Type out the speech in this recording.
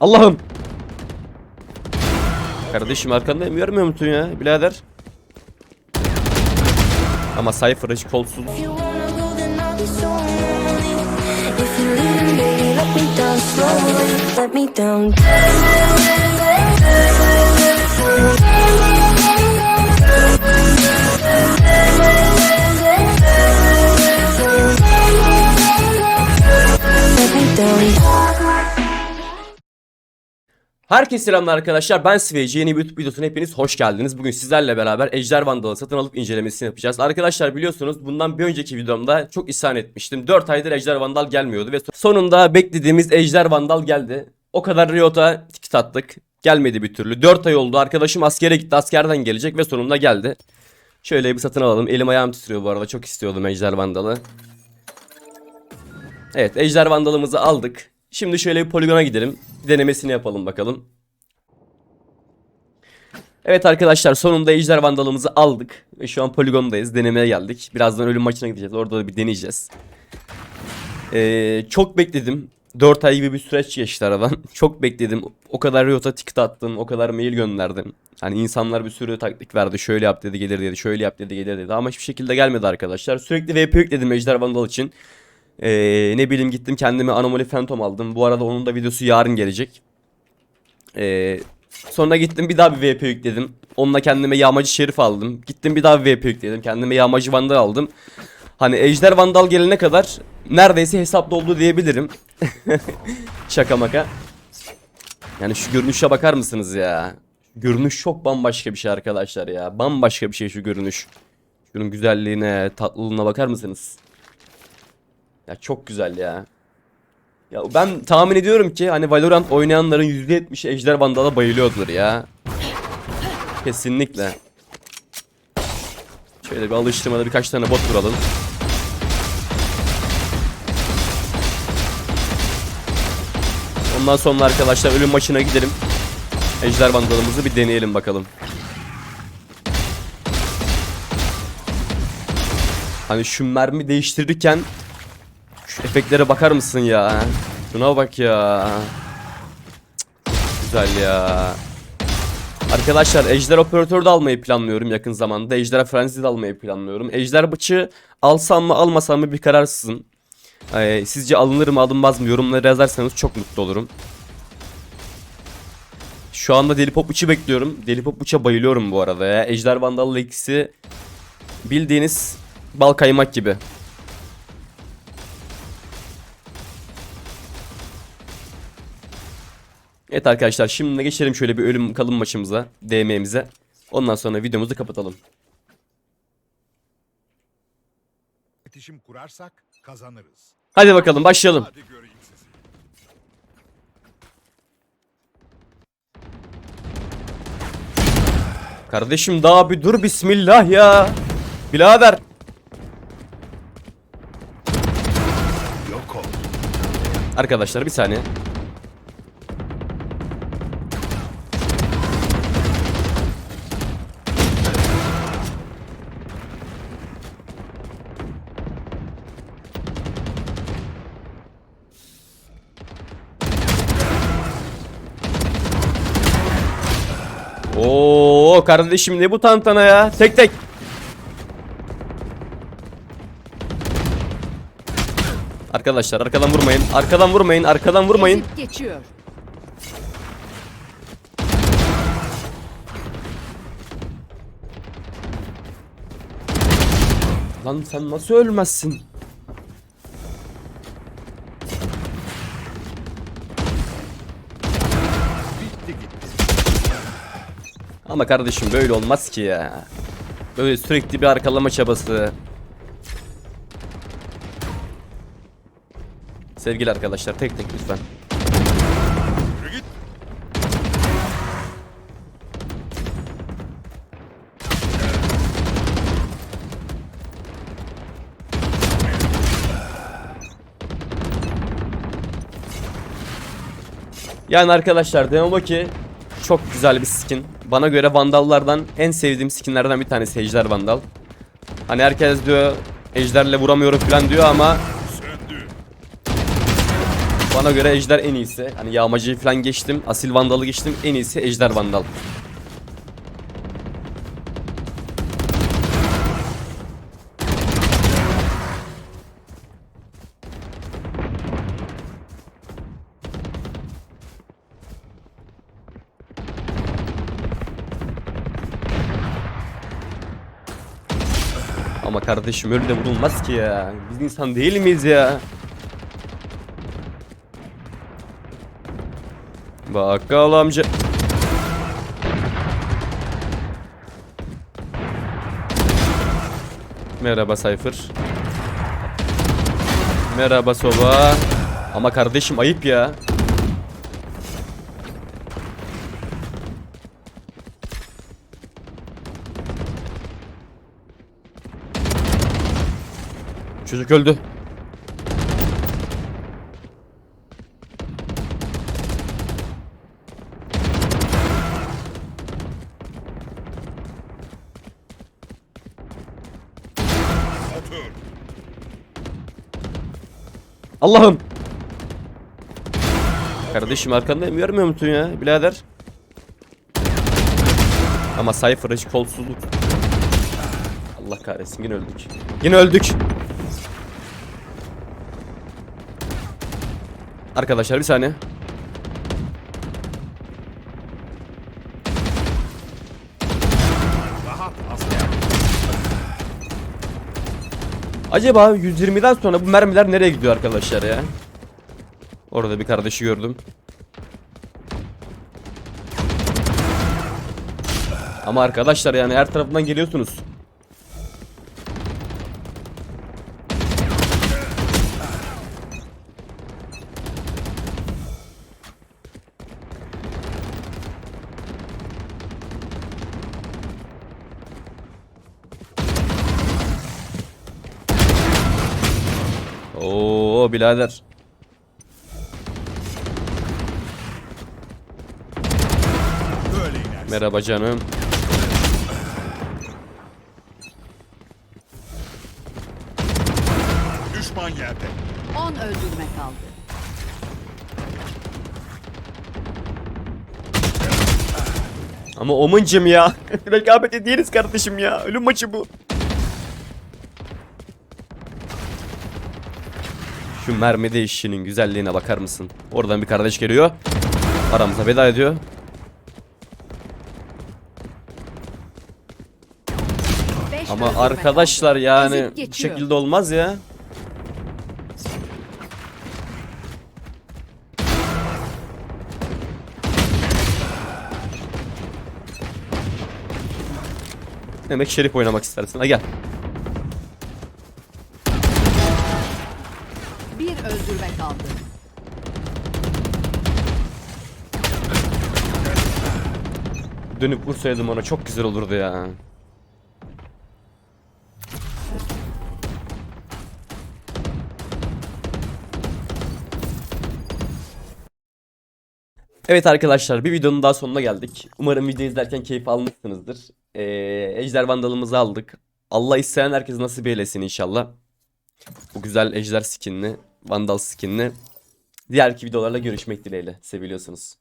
Allah'ım. Kardeşim arkandayım görmüyor musun ya birader? Ama Cypher hiç kolsuz. Herkese selamlar arkadaşlar ben Sveci yeni bir YouTube videosuna hepiniz hoş geldiniz. Bugün sizlerle beraber Ejder Vandal'ı satın alıp incelemesini yapacağız. Arkadaşlar biliyorsunuz bundan bir önceki videomda çok isyan etmiştim. 4 aydır Ejder Vandal gelmiyordu ve sonunda beklediğimiz Ejder Vandal geldi. O kadar Riot'a ticket attık. Gelmedi bir türlü. 4 ay oldu. Arkadaşım askere gitti. Askerden gelecek ve sonunda geldi. Şöyle bir satın alalım. Elim ayağım titriyor bu arada. Çok istiyordum Ejder Vandal'ı. Evet Ejder Vandal'ımızı aldık. Şimdi şöyle bir poligona gidelim. Denemesini yapalım bakalım. Evet arkadaşlar sonunda Ejder Vandal'ımızı aldık. Ve şu an poligondayız. Denemeye geldik. Birazdan ölüm maçına gideceğiz. Orada da bir deneyeceğiz. Ee, çok bekledim. 4 ay gibi bir süreç geçti aradan. Çok bekledim. O kadar Riot'a ticket attım. O kadar mail gönderdim. Hani insanlar bir sürü taktik verdi. Şöyle yap dedi gelir dedi. Şöyle yap dedi gelir dedi. Ama hiçbir şekilde gelmedi arkadaşlar. Sürekli VP yükledim Ejder Vandal için. Ee, ne bileyim gittim kendime Anomaly Phantom aldım. Bu arada onun da videosu yarın gelecek. Ee, sonra gittim bir daha bir VP yükledim. Onunla kendime Yağmacı Şerif aldım. Gittim bir daha bir VP yükledim. Kendime Yağmacı Vandal aldım. Hani Ejder Vandal gelene kadar neredeyse hesap doldu diyebilirim. Şaka maka. Yani şu görünüşe bakar mısınız ya? Görünüş çok bambaşka bir şey arkadaşlar ya. Bambaşka bir şey şu görünüş. Şunun güzelliğine, tatlılığına bakar mısınız? Ya çok güzel ya. Ya ben tahmin ediyorum ki hani Valorant oynayanların %70'i Ejder Vandal'a bayılıyordur ya. Kesinlikle. Şöyle bir alıştırmada birkaç tane bot vuralım. Ondan sonra arkadaşlar ölüm maçına gidelim. Ejder Vandal'ımızı bir deneyelim bakalım. Hani şu mermi değiştirirken şu efektlere bakar mısın ya? Şuna bak ya. Cık, Güzel ya. Arkadaşlar Ejder Operatörü de almayı planlıyorum yakın zamanda. Ejder Frenzy de almayı planlıyorum. Ejder Bıçı alsam mı almasam mı bir kararsızım. Ee, sizce alınır mı alınmaz mı yorumlara yazarsanız çok mutlu olurum. Şu anda Deli Pop Bıçı bekliyorum. Deli Pop Bıçı'ya bayılıyorum bu arada ya. Ejder Vandal'la ikisi bildiğiniz bal kaymak gibi. Evet arkadaşlar şimdi de geçelim şöyle bir ölüm kalım maçımıza, DM'mize. Ondan sonra videomuzu kapatalım. İletişim kurarsak kazanırız. Hadi bakalım başlayalım. Hadi göreyim sizi. Kardeşim daha bir dur bismillah ya. Ol. Arkadaşlar bir saniye. Oo kardeşim ne bu tantana ya? Tek tek. Arkadaşlar arkadan vurmayın. Arkadan vurmayın. Arkadan vurmayın. Ezip geçiyor. Lan sen nasıl ölmezsin? Ama kardeşim böyle olmaz ki ya. Böyle sürekli bir arkalama çabası. Sevgili arkadaşlar tek tek lütfen. Yani arkadaşlar Demo ki çok güzel bir skin. Bana göre Vandallardan en sevdiğim skinlerden bir tanesi Ejder Vandal. Hani herkes diyor Ejderle vuramıyorum falan diyor ama. Bana göre Ejder en iyisi. Hani yağmacıyı falan geçtim. Asil Vandal'ı geçtim. En iyisi Ejder Vandal. Ama kardeşim öyle de vurulmaz ki ya. Biz insan değil miyiz ya? Bakkal amca. Merhaba Cypher. Merhaba Soba. Ama kardeşim ayıp ya. Çocuk öldü. Allah'ım. Kardeşim arkandayım görmüyor musun ya birader? Ama Cypher hiç kolsuzluk. Allah kahretsin yine öldük. Yine öldük. Arkadaşlar bir saniye. Acaba 120'den sonra bu mermiler nereye gidiyor arkadaşlar ya? Orada bir kardeşi gördüm. Ama arkadaşlar yani her tarafından geliyorsunuz. Oo birader. Merhaba canım. Düşman yerde. 10 öldürme kaldı. Ama omuncum ya. Rekabet değiliz kardeşim ya. Ölüm maçı bu. Şu mermi değişişinin güzelliğine bakar mısın? Oradan bir kardeş geliyor. Aramıza veda ediyor. Ama arkadaşlar yani bu şekilde olmaz ya. Demek şerif oynamak istersin. Ha gel. Dönüp vursaydım ona çok güzel olurdu ya. Evet arkadaşlar bir videonun daha sonuna geldik. Umarım video izlerken keyif almışsınızdır. Ee, ejder vandalımızı aldık. Allah isteyen herkes nasip eylesin inşallah. Bu güzel ejder skinli, vandal skinli. Diğerki videolarla görüşmek dileğiyle. Seviliyorsunuz.